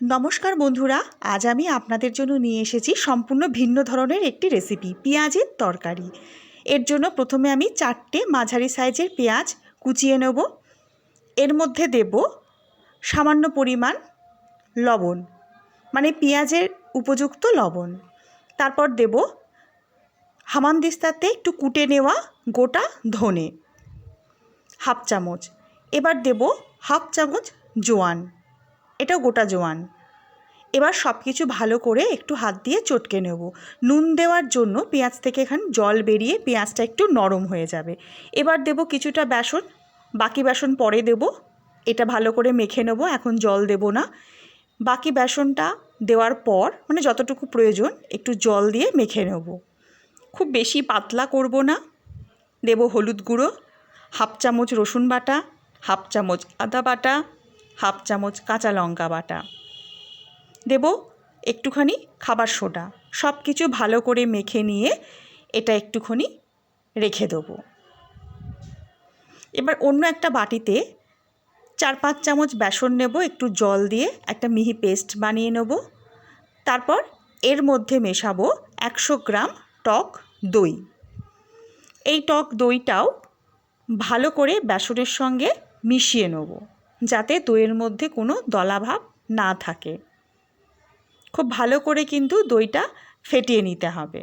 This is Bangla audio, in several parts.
নমস্কার বন্ধুরা, আজ আমি আপনাদের জন্য নিয়ে এসেছি সম্পূর্ণ ভিন্ন ধরনের একটি রেসিপি পেঁয়াজের তরকারি। এর জন্য প্রথমে আমি চারটে মাঝারি সাইজের পেঁয়াজ কুচিয়ে নেব। এর মধ্যে দেব সামান্য পরিমাণ লবণ মানে পেঁয়াজের উপযুক্ত লবণ। তারপর দেব হামানদিস্তাতে একটু কুটে নেওয়া গোটা ধনে, হাফ চামচ। এবার দেব হাফ চামচ জোয়ান। এটাও গোটা জোয়ান। এবার সব কিছু ভালো করে একটু হাত দিয়ে চটকে নেব। নুন দেওয়ার জন্য পেঁয়াজ থেকে এখানে জল বেরিয়ে পেঁয়াজটা একটু নরম হয়ে যাবে। এবার দেব কিছুটা বেসন, বাকি বেসন পরে দেব। এটা ভালো করে মেখে নেব, এখন জল দেব না। বাকি বেসনটা দেওয়ার পর মানে যতটুকু প্রয়োজন, একটু জল দিয়ে মেখে নেব। খুব বেশি পাতলা করব না। দেব হলুদ গুঁড়ো, হাফ চামচ রসুন বাটা, হাফ চামচ আদা বাটা হাফ চামচ কাঁচা লঙ্কা বাটা। দেব একটুখানি খাবার সোডা। সব কিছু ভালো করে মেখে নিয়ে এটা একটুখানি রেখে দেবো। এবার অন্য একটা বাটিতে চার পাঁচ চামচ বেসন নেব, একটু জল দিয়ে একটা মিহি পেস্ট বানিয়ে নেব। তারপর এর মধ্যে মেশাবো একশো গ্রাম টক দই। এই টক দইটাও ভালো করে বেসনের সঙ্গে মিশিয়ে নেব। যাতে দইয়ের মধ্যে কোনো দলাভাব না থাকে। খুব ভালো করে কিন্তু দইটা ফেটিয়ে নিতে হবে।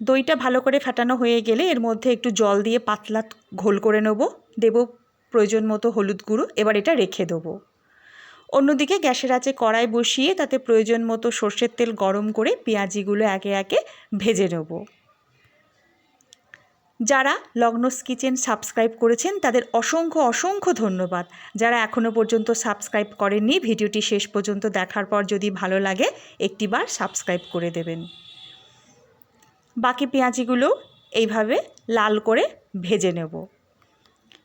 দইটা ভালো করে ফেটানো হয়ে গেলে এর মধ্যে একটু জল দিয়ে পাতলা ঘোল করে নেব। দেব প্রয়োজন মতো হলুদ গুঁড়ো, এবার এটা রেখে দেবো। অন্যদিকে গ্যাসের আঁচে কড়াই বসিয়ে তাতে প্রয়োজন মতো সর্ষের তেল গরম করে পেঁয়াজিগুলো একে একে ভেজে নেব। যারা লগ্নস কিচেন সাবস্ক্রাইব করেছেন, তাদের অসংখ্য অসংখ্য ধন্যবাদ। যারা এখনও পর্যন্ত সাবস্ক্রাইব করেননি, ভিডিওটি শেষ পর্যন্ত দেখার পর যদি ভালো লাগে, একটিবার সাবস্ক্রাইব করে দেবেন। বাকি পেঁয়াজিগুলো এইভাবে লাল করে ভেজে নেব।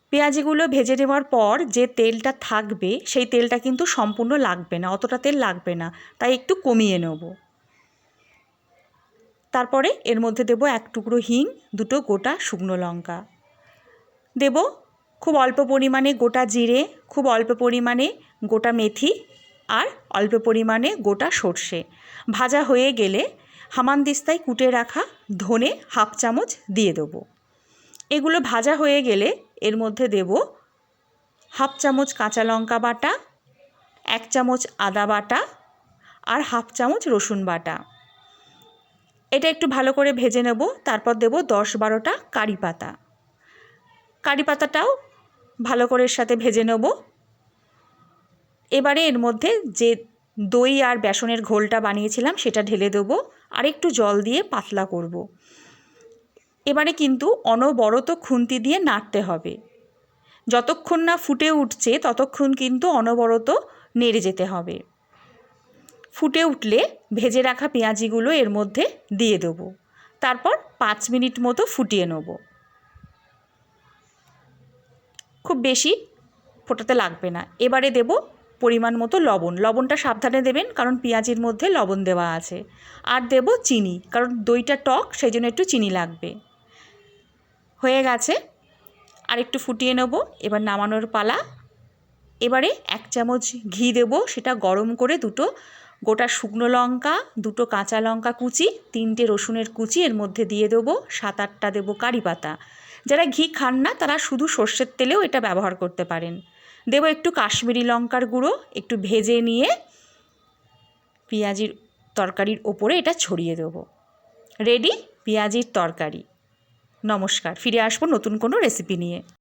পেঁয়াজিগুলো ভেজে নেওয়ার পর যে তেলটা থাকবে, সেই তেলটা কিন্তু সম্পূর্ণ লাগবে না, অতটা তেল লাগবে না, তাই একটু কমিয়ে নেব। তারপরে এর মধ্যে দেব এক টুকরো হিং, দুটো গোটা শুকনো লঙ্কা। দেব খুব অল্প পরিমাণে গোটা জিরে, খুব অল্প পরিমাণে গোটা মেথি আর অল্প পরিমাণে গোটা সর্ষে। ভাজা হয়ে গেলে হামানদিস্তায় কুটে রাখা ধনে হাফ চামচ দিয়ে দেবো। এগুলো ভাজা হয়ে গেলে এর মধ্যে দেব হাফ চামচ কাঁচা লঙ্কা বাটা, এক চামচ আদা বাটা আর হাফ চামচ রসুন বাটা। এটা একটু ভালো করে ভেজে নেব, তারপর দেব দশ বারোটা কারি পাতা। কারি পাতাটাও ভালো করে এর সাথে ভেজে নেব। এবারে এর মধ্যে যে দই আর বেসনের ঘোলটা বানিয়েছিলাম, সেটা ঢেলে দেবো। আর একটু জল দিয়ে পাতলা করব। এবারে কিন্তু অনবরত খুন্তি দিয়ে নাড়তে হবে। যতক্ষণ না ফুটে উঠছে, ততক্ষণ কিন্তু অনবরত নেড়ে যেতে হবে। ফুটে উঠলে ভেজে রাখা পেঁয়াজিগুলো এর মধ্যে দিয়ে দেবো। তারপর পাঁচ মিনিট মতো ফুটিয়ে নেব। খুব বেশি ফোটাতে লাগবে না। এবারে দেব পরিমাণ মতো লবণ। লবণটা সাবধানে দেবেন, কারণ পেঁয়াজির মধ্যে লবণ দেওয়া আছে। আর দেব চিনি, কারণ দইটা টক, সেই জন্য একটু চিনি লাগবে। হয়ে গেছে। আর একটু ফুটিয়ে নেব, এবার নামানোর পালা। এবারে এক চামচ ঘি দেব, সেটা গরম করে দুটো গোটা শুকনো লঙ্কা, দুটো কাঁচা লঙ্কা কুচি, তিনটে রসুনের কুচি, এর মধ্যে দিয়ে দেবো সাত আটটা দেবো কারি পাতা। যারা ঘি খান না, তারা শুধু সর্ষের তেলেও এটা ব্যবহার করতে পারেন। দেবো একটু কাশ্মীরি লঙ্কার গুঁড়ো, একটু ভেজে নিয়ে পেঁয়াজির তরকারির ওপরে এটা ছড়িয়ে দেবো। রেডি? পেঁয়াজির তরকারি। নমস্কার, ফিরে আসব নতুন কোনো রেসিপি নিয়ে।